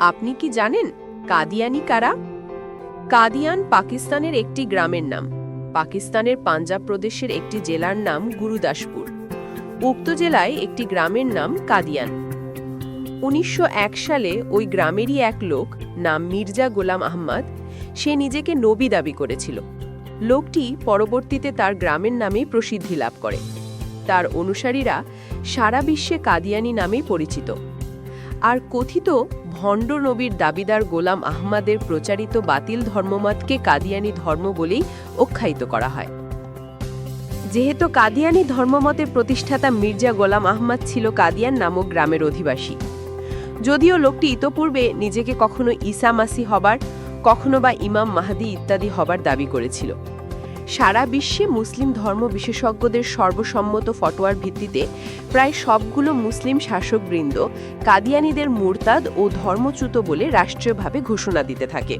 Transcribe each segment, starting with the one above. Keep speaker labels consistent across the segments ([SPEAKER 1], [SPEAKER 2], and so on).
[SPEAKER 1] আপনি কি জানেন কাদিয়ানি কারা? কাদিয়ান পাকিস্তানের একটি গ্রামের নাম। পাকিস্তানের পাঞ্জাব প্রদেশের একটি জেলার নাম গুরুদাসপুর। উক্ত জেলায় একটি গ্রামের নাম কাদিয়ান। উনিশশো এক সালে ওই গ্রামেরই এক লোক নাম মির্জা গোলাম আহমদ সে নিজেকে নবী দাবি করেছিল। লোকটি পরবর্তীতে তার গ্রামের নামেই প্রসিদ্ধি লাভ করে। তার অনুসারীরা সারা বিশ্বে কাদিয়ানি নামেই পরিচিত। আর কথিত ভণ্ড নবীর দাবিদার গোলাম আহমাদের প্রচারিত বাতিল ধর্মমতকে কাদিয়ানি ধর্ম বলেই আখ্যায়িত করা হয়। যেহেতু কাদিয়ানি ধর্মমতের প্রতিষ্ঠাতা মির্জা গোলাম আহমদ ছিল কাদিয়ান নামক গ্রামের অধিবাসী। যদিও লোকটি ইতপূর্বে নিজেকে কখনো ঈসা মাসি হবার, কখনো বা ইমাম মাহাদি ইত্যাদি হবার দাবি করেছিল। সারা বিশ্বে মুসলিম ধর্ম বিশেষজ্ঞদের সর্বসম্মত ফটোয়ার ভিত্তিতে প্রায় সবগুলো মুসলিম শাসকবৃন্দ কাদিয়ানিদের মুরতাদ ও ধর্মচ্যুত বলে রাষ্ট্রীয়ভাবে ঘোষণা দিতে থাকে।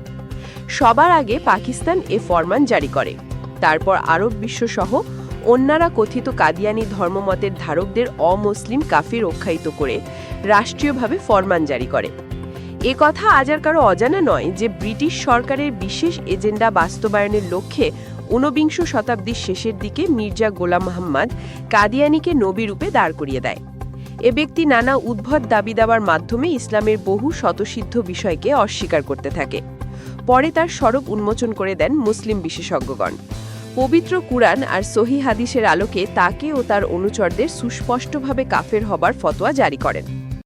[SPEAKER 1] সবার আগে পাকিস্তান এ ফরমান জারি করে। তারপর আরব বিশ্বসহ অন্যারা কথিত কাদিয়ানি ধর্মমতের ধারকদের অমুসলিম কাফির রক্ষায়িত করে রাষ্ট্রীয়ভাবে ফরমান জারি করে। এ কথা আজ আর কারও অজানা নয় যে ব্রিটিশ সরকারের বিশেষ এজেন্ডা বাস্তবায়নের লক্ষ্যে ঊনবিংশ শতাব্দীর শেষের দিকে মির্জা গোলাম মোহাম্মদ কাদিয়ানিকে নবী রূপে দাঁড় করিয়ে দেয়। এ ব্যক্তি নানা উদ্ভট দাবি দেওয়ার মাধ্যমে ইসলামের বহু শতসিদ্ধ বিষয়কে অস্বীকার করতে থাকে। পরে তার স্বরূপ উন্মোচন করে দেন মুসলিম বিশেষজ্ঞগণ। পবিত্র কুরআন আর সহি হাদিসের আলোকে তাকে ও তার অনুচরদের সুস্পষ্টভাবে কাফের হবার ফতোয়া জারি করেন।